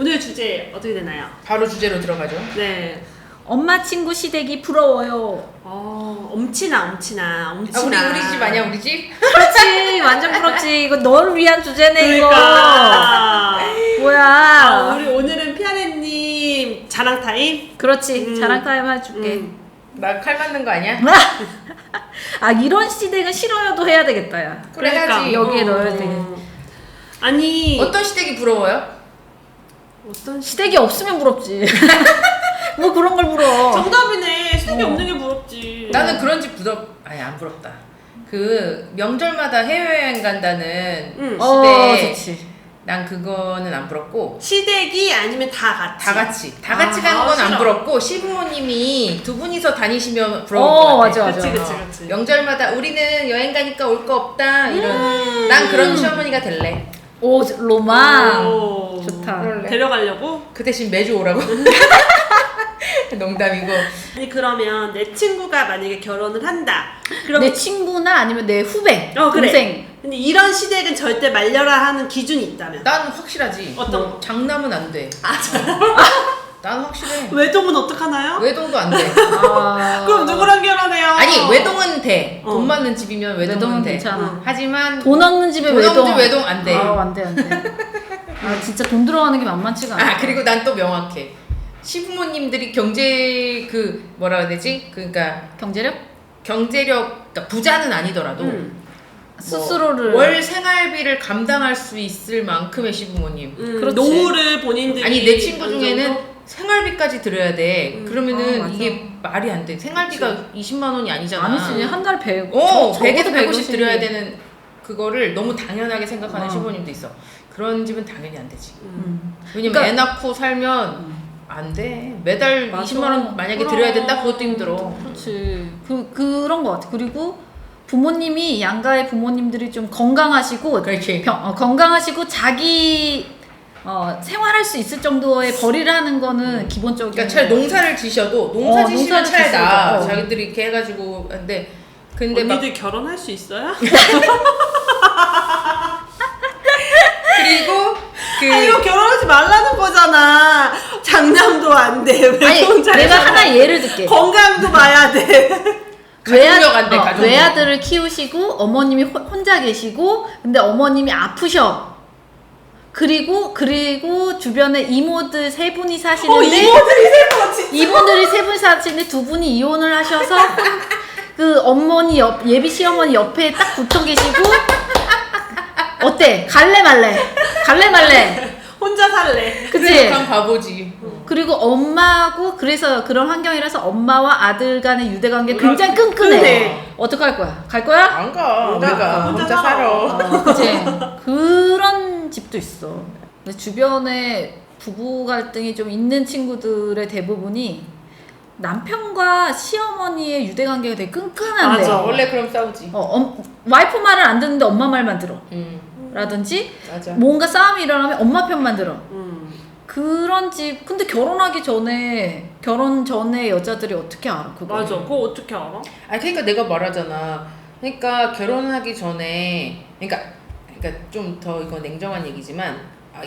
오늘 주제 어떻게 되나요? 바로 주제로 들어가죠. 네. 엄마 친구 시댁이 부러워요. 어, 엄친아, 엄친아, 아, 엄친아. 우리 우리 집 아니야 우리 집? 그렇지, 완전 부럽지. 이거 너를 위한 주제네 그러니까. 이거. 뭐야? 아, 우리 오늘은 피아레님 자랑 타임. 그렇지, 음. 자랑 타임 해줄게. 음. 나 칼 맞는 거 아니야? 아 이런 시댁은 싫어요도 해야 되겠다 야. 그래 해야지. 여기에 어. 넣어야 돼. 아니 어떤 시댁이 부러워요? 어떤 시... 시댁이 없으면 부럽지. 뭐 그런 걸 부러워. 정답이네. 시댁이 어. 없는 게 부럽지. 나는 그런 집 부럽 아니 안 부럽다. 그 명절마다 해외여행 간다는 응. 어, 시댁 좋지. 난 그거는 안 부럽고 시댁이 아니면 다 같이. 다 같이 다 같이 아, 가는 건 안 싫어. 부럽고 시부모님이 두 분이서 다니시면 부러울 어, 것 같아. 맞아, 맞아. 그치 그치 그치. 명절마다 우리는 여행 가니까 올 거 없다 이런 음. 난 그런 시어머니가 될래. 오 로망. 오. 좋다. 그럴래. 데려가려고? 그 대신 매주 오라고. 농담이고. 아니 그러면 내 친구가 만약에 결혼을 한다. 그럼 내 친구나 아니면 내 후배, 어 그래. 동생. 근데 이런 시댁은 절대 말려라 하는 기준이 있다면. 난 확실하지. 어떤 뭐 장남은 안 돼. 아, 난 확실해. 외동은 어떡하나요? 외동도 안 돼. 아, 그럼 누구랑 결혼해요? 아니 외동은 돼. 어. 돈 많는 집이면 외동은, 외동은 돼. 괜찮아. 응. 하지만 돈 없는 집에 돈 외동. 없는 집 외동 안 돼. 아, 안 돼, 안 돼. 아, 진짜 돈 들어가는 게 만만치가 않아. 아 그리고 난 또 명확해. 시부모님들이 경제 그 뭐라 해야 되지? 그러니까 경제력? 경제력 그러니까 부자는 아니더라도 음. 뭐 스스로를. 월 생활비를 감당할 수 있을 만큼의 시부모님. 음, 그렇지. 노후를 본인들이 아니 내 친구 어느 중에는 정도? 생활비까지 들여야 돼. 음. 그러면은 아, 맞아. 이게 말이 안 돼. 생활비가 20만 원이 아니잖아. 아니지, 한 달에 100. 어, 저- 100에서 적어도 150 150 드려야 되는 그거를 너무 당연하게 생각하는 어. 시부모님도 있어. 그런 집은 당연히 안 되지. 음. 왜냐면 그러니까- 애 낳고 살면 음. 안 돼. 매달 맞아. 20만 원 만약에 그럼. 드려야 된다 그것도 힘들어. 그렇지. 그, 그런 것 같아. 그리고 부모님이, 양가의 부모님들이 좀 건강하시고, 그렇지. 병- 어, 건강하시고, 자기, 어, 생활할 수 있을 정도의 벌이를 하는 거는 기본적인. 그러니까 차라리 농사를 지셔도 농사 어, 지시면 농사를 차라리 나. 어. 자기들이 이렇게 해가지고 근데 근데 막 언니들 결혼할 수 있어요? 그리고 그 아 이거 결혼하지 말라는 거잖아. 장남도 안 돼. 아니, 외동 내가. 하나 예를 들게. 건강도 봐야 돼. 가족력 안 돼, 어, 가족력. 외아들을 키우시고 어머님이 호- 혼자 계시고 근데 어머님이 아프셔. 그리고 그리고 주변에 이모들 세 분이 어 사시는데 이모들이 세번 진짜. 이분들이 세 분이 사시는데 두 분이 이혼을 하셔서 그 어머니 옆 예비 시어머니 옆에 딱 붙어 계시고 어때 갈래 말래 갈래 말래 혼자 살래. 그치 그냥 바보지. 그리고 엄마하고 그래서 그런 환경이라서 엄마와 아들 간의 유대 관계 그럼 굉장히 끈끈해. 끈해. 어떡할 거야? 갈 거야? 안 가. 혼자- 내가 혼자 혼자 살아. 살아. 어, 그치? 그런 집도 있어. 근데 주변에 부부 갈등이 좀 있는 친구들의 대부분이 남편과 시어머니의 유대 관계가 되게 끈끈한데. 맞아. 원래 그럼 싸우지. 어, 엄, 와이프 말을 안 듣는데 엄마 말만 들어. 음 라든지 맞아. 뭔가 싸움이 일어나면 엄마 편만 들어. 음. 그런 집. 근데 결혼하기 전에 결혼 전에 여자들이 어떻게 알아? 그거. 맞아. 그거 어떻게 알아? 아 그러니까 내가 말하잖아. 그러니까 결혼하기 전에 그러니까 그러니까 좀 더 이거 냉정한 얘기지만 아,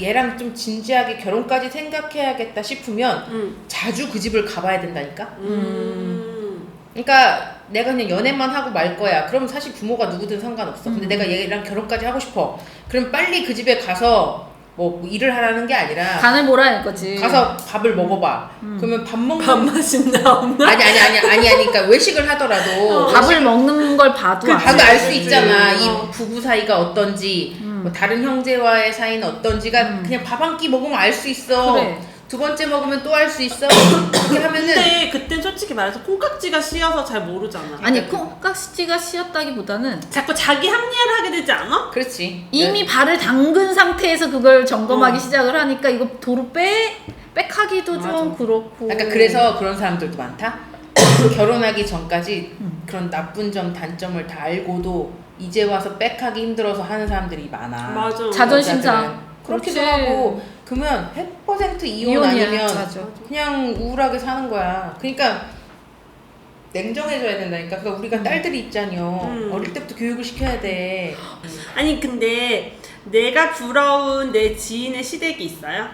얘랑 좀 진지하게 결혼까지 생각해야겠다 싶으면 음. 자주 그 집을 가봐야 된다니까. 음. 그러니까 내가 그냥 연애만 하고 말 거야. 그럼 사실 부모가 누구든 상관없어. 근데 음. 내가 얘랑 결혼까지 하고 싶어. 그럼 빨리 그 집에 가서 뭐 일을 하라는 게 아니라 간을 보라 이거지. 가서 밥을 먹어봐. 음. 그러면 밥 먹는 밥 맛있나 없나? 아니 아니 아니 아니 아니 그러니까 외식을 하더라도 어. 밥을 먹는 걸 봐도 그 알아. 봐도 알수 그치. 있잖아. 어. 이 부부 사이가 어떤지, 음. 뭐 다른 형제와의 사이는 어떤지가 음. 그냥 밥 한 끼 먹으면 알 수 있어. 그래. 두 번째 먹으면 또알수 있어. 그렇게 하면은 근데 그땐 솔직히 말해서 콩깍지가 씌어서 잘 모르잖아. 아니 콩깍지가 씌었다기보다는 자꾸 자기 합리화를 하게 되지 않아? 그렇지. 이미 발을 담근 상태에서 그걸 점검하기 어. 시작을 하니까 이거 도로 빼 빽하기도 좀 맞아. 그렇고. 그러니까 그래서 그런 사람들도 많다. 결혼하기 전까지 음. 그런 나쁜 점, 단점을 다 알고도 이제 와서 빽하기 힘들어서 하는 사람들이 많아. 맞아. 자존심. 상. 그렇기도 그렇지. 하고 그러면 100% 이혼 이혼이야. 아니면 맞아. 그냥 우울하게 사는 거야. 그러니까 냉정해져야 된다니까. 그러니까 우리가 딸들이 있잖여. 음. 어릴 때부터 교육을 시켜야 돼. 아니 근데 내가 부러운 내 지인의 시댁이 있어요?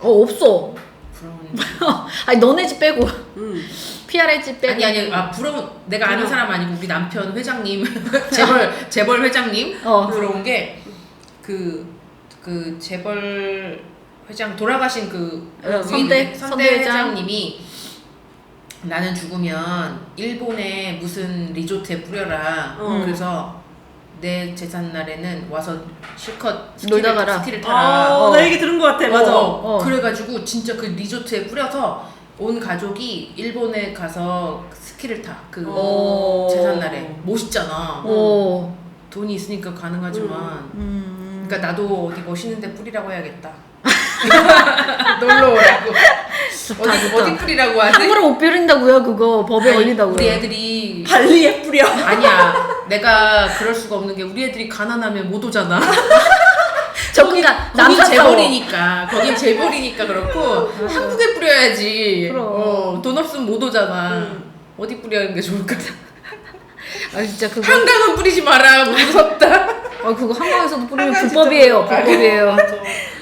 어 없어. 부러운. 아니 너네 집 빼고 음. PR의 집 빼고. 아니 아니 아 부러운 내가 아는. 사람 아니고 우리 남편 회장님 재벌 재벌 회장님 어. 부러운 게그그 재벌 회장 돌아가신 그 어, 선대- 선대 선대 회장. 회장님이 나는 죽으면 일본의 무슨 리조트에 뿌려라. 어. 그래서 내 재산 날에는 와서 실컷 놀다 스키를, 가라. 스키를 타라. 아, 어. 나 얘기 들은 것 같아. 맞아. 어, 어. 그래가지고 진짜 그 리조트에 뿌려서 온 가족이 일본에 가서 스키를 타. 그 어. 재산 날에 멋있잖아. 오. 돈이 있으니까 가능하지만. 음. 그러니까 나도 어디 멋있는데 뿌리라고 해야겠다. 놀러 오라고. 어디 좋다. 어디 뿌리라고 하지? 함부로 못 비린다고요 그거 법에 아니, 걸린다고요. 우리 애들이 발리에 뿌려. 아니야. 내가 그럴 수가 없는 게 우리 애들이 가난하면 못 오잖아. 저그가 거긴 남사 재벌이니까. 거긴 재벌이니까 그렇고 한국에 뿌려야지. 그럼. 어, 돈 없으면 못 오잖아. 음. 어디 뿌리는 게 좋을까? 아 진짜 그거 한강은 뿌리지 마라. 무섭다. 아 그거 한강에서도 뿌리면 한강 진짜 불법이에요. 불법이에요.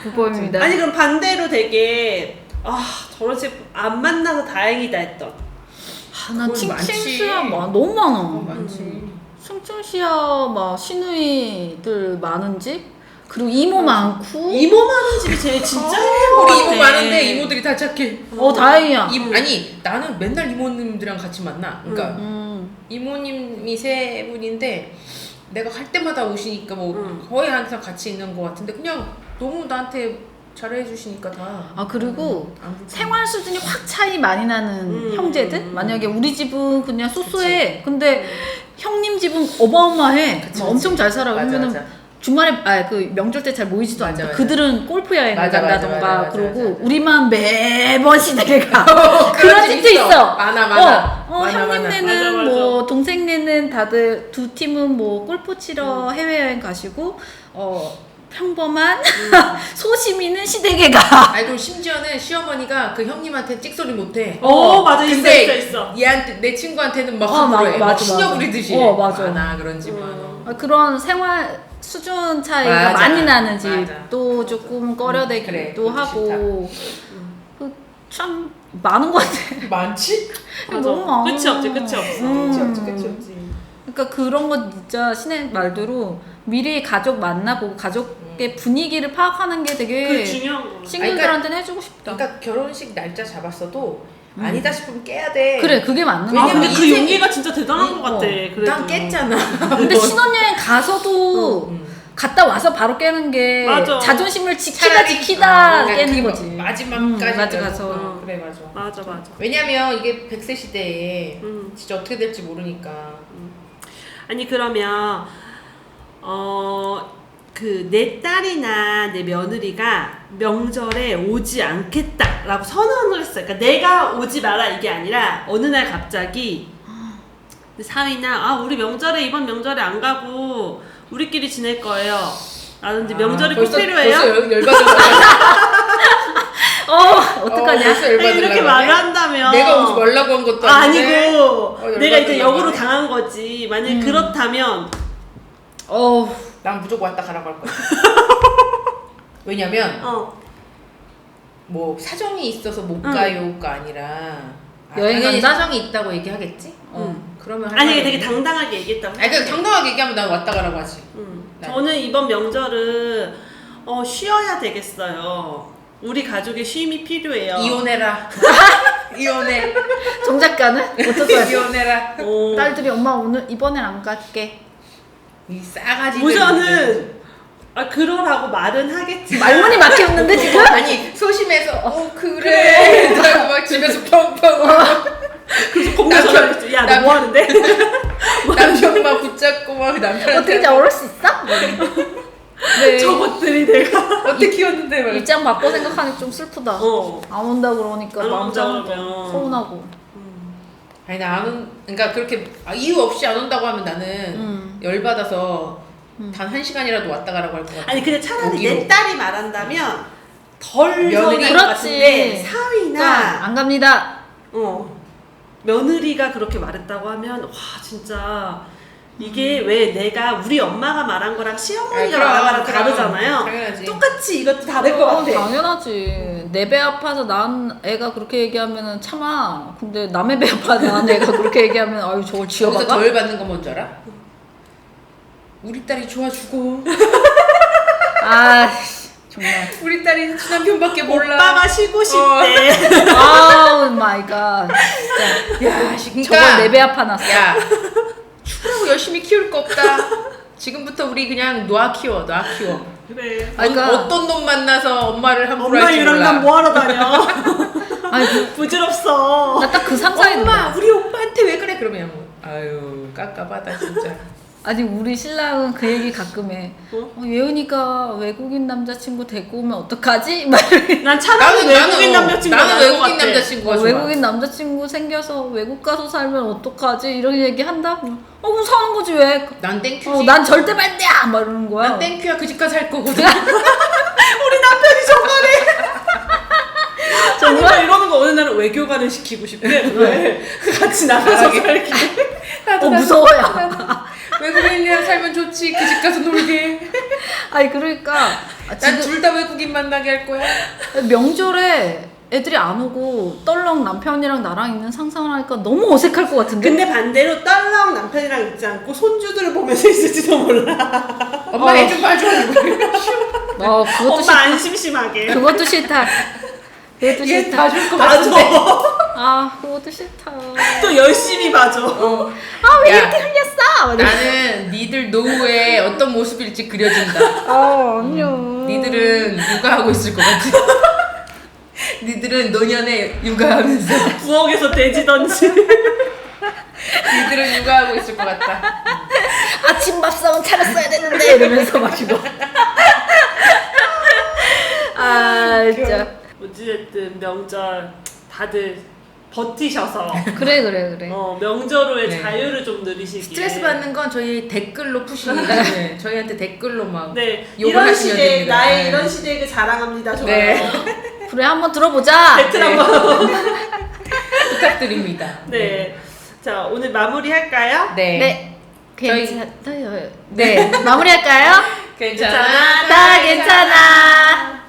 불법입니다. 아니 그럼 반대로 되게 아 저런 집 안 만나서 다행이다 했던. 아, 나 그건 칭칭씨야 많지. 막 너무 많아. 어, 많지. 칭칭씨야 막 시누이들 많은 집 그리고 이모 많고 이모 많은 집이 제일 진짜 힘든 것 우리 같아. 이모 많은데 이모들이 다 착해. 어 다행이야. 이, 아니 나는 맨날 이모님들이랑 같이 만나. 그러니까 음. 이모님이 세 분인데 내가 갈 때마다 오시니까 뭐 음. 거의 항상 같이 있는 것 같은데 그냥 너무 나한테 잘해주시니까 다. 아 그리고 안 불편해. 생활 수준이 확 차이 많이 나는 음. 형제들 만약에 우리 집은 그냥 쏘쏘해 근데 형님 집은 어마어마해 그치, 막 그치. 엄청 잘 살아 맞아, 그러면은 맞아. 주말에 아 그 명절 때 잘 모이지도 맞아, 않아 맞아. 그들은 골프 여행 맞아, 간다던가 맞아, 맞아, 그러고 맞아, 맞아. 우리만 매번 시댁에 가 그런 그런 집 집도 있어. 있어 많아, 많아. 어, 어 많아, 형님 많아. 네는 맞아, 맞아. 뭐 동생네는 다들 두 팀은 뭐 골프 치러 음. 해외 여행 가시고 어 평범한 소시민은 시댁에 가 아니 그리고 심지어는 시어머니가 그 형님한테 찍소리 못해. 어, 맞아 있어 근데 있어 있어. 얘한테 내 친구한테는 막 어, 맞아, 맞아, 신경. 부리듯이. 어, 맞아. 많아 그런 집은. 음. 아, 그런 생활 수준 차이가 맞아. 많이 나는. 집도 조금 꺼려대기도 그래, 그것도 하고 그 참 많은 것 같아. 많지? 맞아. 너무 많아. 끝이 없지 끝이 없어. 음. 끝이 없지 끝이 없지. 그러니까 그런 건 진짜 신의 말대로 미리 가족 만나보고 가족의 분위기를 파악하는 게 되게 그 중요한 거. 친구들한테는 해주고 싶다. 그러니까 결혼식 날짜 잡았어도 아니다 싶으면 깨야 돼. 그래 그게 맞는 아 거야. 왜냐면 근데 그 인생이- 용기가 진짜 대단한 이- 것 같아. 어. 그래도. 난 깼잖아. 근데 신혼여행 가서도 음. 갔다 와서 바로 깨는 게 맞아. 자존심을 지키다 차라리 지키다 어, 그러니까 깨는 그 거지. 마지막까지 음, 맞아 가서. 어, 그래 맞아. 맞아 맞아. 왜냐면 이게 100세 시대에 음. 진짜 어떻게 될지 모르니까. 아니 그러면 어 그 내 딸이나 내 며느리가 명절에 오지 않겠다라고 선언을 했어요. 그러니까 내가 오지 마라 이게 아니라 어느 날 갑자기 사위나 아 우리 명절에 이번 명절에 안 가고 우리끼리 지낼 거예요. 라든지 명절이 꼭 아, 벌써- 필요해요. 벌써 열-. 어 어떡하냐? 벌써 아니, 열받으려고 이렇게 하네. 말을 한다면 내가 오지 말라고 한 것도 아, 아닌데. 아니고 어, 내가 이제 열받으려고 역으로 하네. 당한 거지. 만약 에 음. 그렇다면 어 난 무조건 왔다 가라고 할 거야. 왜냐면 어 뭐 사정이 있어서 못 응. 가요가 아니라 아, 여행은 당연히 나- 사정이 있다고 얘기하겠지. 어. 그러면 할 아니 말이 되게 없네. 당당하게 얘기했다고. 아니 그냥 당당하게 얘기하면 난 왔다 가라고 하지. 음. 네. 저는 이번 명절은 어, 쉬어야 되겠어요. 우리 가족의 쉼이 필요해요. 이혼해라. 이혼해. 정 작가는 어떡해? 이혼해라. 어, 딸들이 엄마 오늘 이번엔 안 갈게. 이 싸가지. 우선은 아 그러라고 말은 하겠지. 말문이 막혔는데 지금? 아니 소심해서 어 그래. 그래. 막 집에서 펑펑. 그래서 공개 남편- 전화했지. 야 너 남편- 뭐 하는데? 남편 막 붙잡고 막 남편한테 어떻게 이제 어럴 수 있어? 네. 저것들이 내가. 어떻게 키웠는데 막. 입장 바꿔 생각하니 좀 슬프다. 어. 안 온다 그러니까 안 마음 온다 상하고 그러면. 서운하고. 아니 나안 온. 그러니까 그렇게 아, 이유 없이 안 온다고 하면 나는 음. 열 받아서 음. 단 한 시간이라도 왔다 가라고 할 것 같아. 아니 근데 차라리 오기로. 내 딸이 말한다면 덜 며느리. 서운할 것 그렇지. 같은데 사위나 그러니까 안 갑니다. 어 며느리가 그렇게 말했다고 하면 와 진짜 이게 왜 내가 우리 엄마가 말한 거랑 시어머니가 아, 말한 거랑 그럼, 다르잖아요. 당연하지. 똑같이 이것도 다를 것 어, 같아. 당연하지. 내 배 아파서 난 애가 그렇게 얘기하면은 참아. 근데 남의 배 아파서 난 애가 그렇게 얘기하면 아유 저걸 여기서 지어봐가. 덜 받는 건 뭔지 알아? 우리 딸이 좋아주고 아 정말. 우리 딸이 남편밖에 몰라. 오빠가 쉬고 어. 싶대. 아우 마이 갓. 진짜. 야, 씨, 저걸 그러니까 내배 아파 났어. 야, 축구하고 열심히 키울 거 없다. 지금부터 우리 그냥 놔 키워, 놔 키워. 그래. 아, 그러니까- 어, 어떤 놈 만나서 엄마를 함부로 엄마 할지 유랑 몰라. 난 뭐하러 다녀? 아니 그- 부질없어. 나 딱 그 상상했는데. 엄마, 우리 오빠한테 왜 그래? 그러면 뭐, 아유 깝깝하다 진짜. 아니 우리 신랑은 그 얘기 가끔 해. 어? 어, 예은이가 외국인 남자친구 데리고 오면 어떡하지? 막. 난 차라리 외국인 남자친구가 나는 외국인 같아. 남자친구가 어, 좋아. 외국인 남자친구 생겨서 외국 가서 살면 어떡하지? 이런 얘기 한다? 어 그럼 사는 거지 왜? 난 땡큐지. 어, 난 절대 반대야! 막 이러는 거야. 난 땡큐야 그 집 가서 살 거거든. 우리 남편이 저번에 정말 이러는 거 어느 날은 외교관을 시키고 싶대. 왜? 같이 나가서. 살기. 어 무서워요. 외국인이랑 살면 좋지. 그 집 가서 놀게. 아니 그러니까 아, 난 지금 둘 다 외국인 만나게 할 거야. 명절에 애들이 안 오고 떨렁 남편이랑 나랑 있는 상상을 하니까 너무 어색할 것 같은데? 근데 반대로 딸랑 남편이랑 있지 않고 손주들을 보면서 있을지도 몰라. 엄마 어. 애좀 봐줘. 어 그것도 엄마 싫다. 안 심심하게. 그것도 싫다. 그것도 얘 싫다. 봐줄 거 봐줘. 같은데. 아 그것도 싫다. 또 열심히 봐줘. 어. 아 왜 야. 이렇게 흘렸어? 나는 니들 노후에 어떤 모습일지 그려진다. 아 아니요. 니들은 육아하고 있을 것 같아. 니들은 노년에 육아하면서 부엌에서 돼지 던지. 니들은 육아하고 있을 것 같다. 아침 밥상은 차렸어야 되는데 이러면서 마시고. 아 진짜. 어찌됐든 명절 다들 버티셔서 그래 그래 그래. 어, 명절 후에 네. 자유를 좀 누리시길. 스트레스 받는 건 저희 댓글로 푸십니다. 네, 저희한테 댓글로 막 네 욕을 이런 하시면 시대 됩니다. 나의 네. 이런 시대를 자랑합니다. 좋아요. 네. 그래 한번 들어보자. 배틀 한번. 부탁드립니다. 네. 자 오늘 마무리 할까요? 네. 네. 저희- 괜찮아요. 네. 마무리할까요? 괜찮아. 괜찮아. 다 괜찮아.